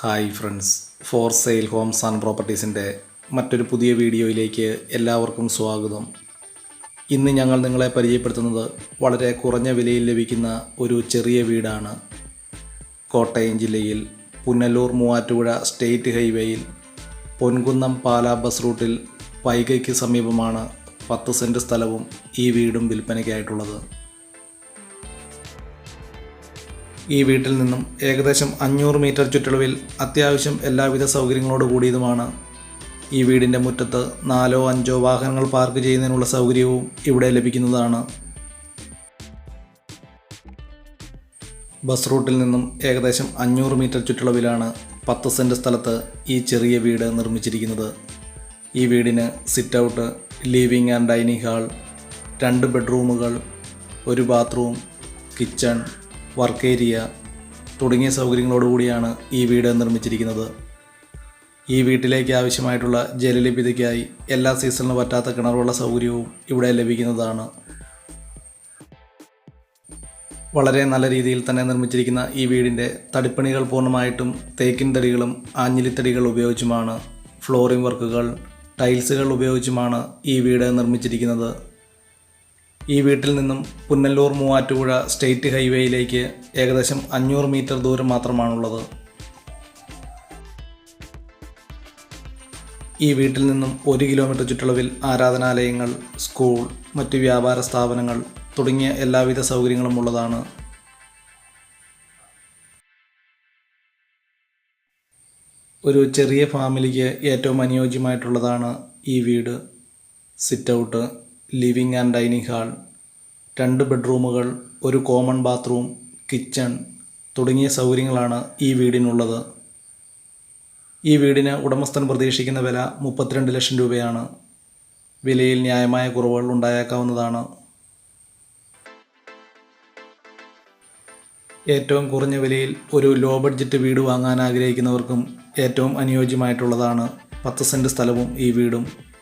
Hi friends. For sale homes and പ്രോപ്പർട്ടീസിന്റെ മറ്റൊരു പുതിയ വീഡിയോയിലേക്ക് എല്ലാവർക്കും സ്വാഗതം. ഇന്ന് ഞങ്ങൾ നിങ്ങളെ പരിചയപ്പെടുത്തുന്നത് വളരെ കുറഞ്ഞ വിലയിൽ ലഭിക്കുന്ന ഒരു ചെറിയ വീടാണ്. കോട്ടയം ജില്ലയിൽ പുനലൂർ മൂവാറ്റുപുഴ സ്റ്റേറ്റ് ഹൈവേയിൽ പൊൻകുന്നം പാലാ ബസ് റൂട്ടിൽ വൈകയ്ക്ക് സമീപമാണ് പത്ത് സെന്റ് സ്ഥലവും ഈ വീടും വിൽപ്പനയ്ക്കായിട്ടുള്ളത്. ഈ വീട്ടിൽ നിന്നും ഏകദേശം അഞ്ഞൂറ് മീറ്റർ ചുറ്റളവിൽ അത്യാവശ്യം എല്ലാവിധ സൗകര്യങ്ങളോട് കൂടിയതുമാണ്. ഈ വീടിന്റെ മുറ്റത്ത് നാലോ അഞ്ചോ വാഹനങ്ങൾ പാർക്ക് ചെയ്യുന്നതിനുള്ള സൗകര്യവും ഇവിടെ ലഭിക്കുന്നതാണ്. ബസ് റൂട്ടിൽ നിന്നും ഏകദേശം അഞ്ഞൂറ് മീറ്റർ ചുറ്റളവിലാണ് പത്ത് സെന്റ് സ്ഥലത്ത് ഈ ചെറിയ വീട് നിർമ്മിച്ചിരിക്കുന്നത്. ഈ വീടിന് sit out living and dining hall രണ്ട് ബെഡ്റൂമുകൾ ഒരു ബാത്റൂം കിച്ചൺ വർക്ക് ഏരിയ തുടങ്ങിയ സൗകര്യങ്ങളോടുകൂടിയാണ് ഈ വീട് നിർമ്മിച്ചിരിക്കുന്നത്. ഈ വീട്ടിലേക്ക് ആവശ്യമായിട്ടുള്ള ജലലഭ്യതയ്ക്കായി എല്ലാ സീസണിലും പറ്റാത്ത കിണറുള്ള സൗകര്യവും ഇവിടെ ലഭിക്കുന്നതാണ്. വളരെ നല്ല രീതിയിൽ തന്നെ നിർമ്മിച്ചിരിക്കുന്ന ഈ വീടിന്റെ തടിപ്പണികൾ പൂർണമായിട്ടും തേക്കിൻ തടികളും ആഞ്ഞിലിത്തടികൾ ഉപയോഗിച്ചുമാണ് ഫ്ലോറിംഗ് വർക്കുകൾ ടൈൽസുകൾ ഉപയോഗിച്ചുമാണ് ഈ വീട് നിർമ്മിച്ചിരിക്കുന്നത്. ഈ വീട്ടിൽ നിന്നും പുന്നല്ലൂർ മൂവാറ്റുപുഴ സ്റ്റേറ്റ് ഹൈവേയിലേക്ക് ഏകദേശം അഞ്ഞൂറ് മീറ്റർ ദൂരം മാത്രമാണുള്ളത്. ഈ വീട്ടിൽ നിന്നും ഒരു കിലോമീറ്റർ ചുറ്റളവിൽ ആരാധനാലയങ്ങൾ സ്കൂൾ മറ്റ് വ്യാപാര സ്ഥാപനങ്ങൾ തുടങ്ങിയ എല്ലാവിധ സൗകര്യങ്ങളും ഉള്ളതാണ്. ഒരു ചെറിയ ഫാമിലിക്ക് ഏറ്റവും അനുയോജ്യമായിട്ടുള്ളതാണ് ഈ വീട്. Sit out. Living and dining hall രണ്ട് ബെഡ്റൂമുകൾ ഒരു കോമൺ ബാത്റൂം കിച്ചൺ തുടങ്ങിയ സൗകര്യങ്ങളാണ് ഈ വീടിനുള്ളത്. ഈ വീടിന് ഉടമസ്ഥൻ പ്രതീക്ഷിക്കുന്ന വില മുപ്പത്തിരണ്ട് ലക്ഷം രൂപയാണ്. വിലയിൽ ന്യായമായ കുറവുകൾ ഉണ്ടായേക്കാവുന്നതാണ്. ഏറ്റവും കുറഞ്ഞ വിലയിൽ ഒരു ലോ ബഡ്ജറ്റ് വീട് വാങ്ങാൻ ആഗ്രഹിക്കുന്നവർക്കും ഏറ്റവും അനുയോജ്യമായിട്ടുള്ളതാണ് പത്ത് സെന്റ് സ്ഥലവും ഈ വീടും.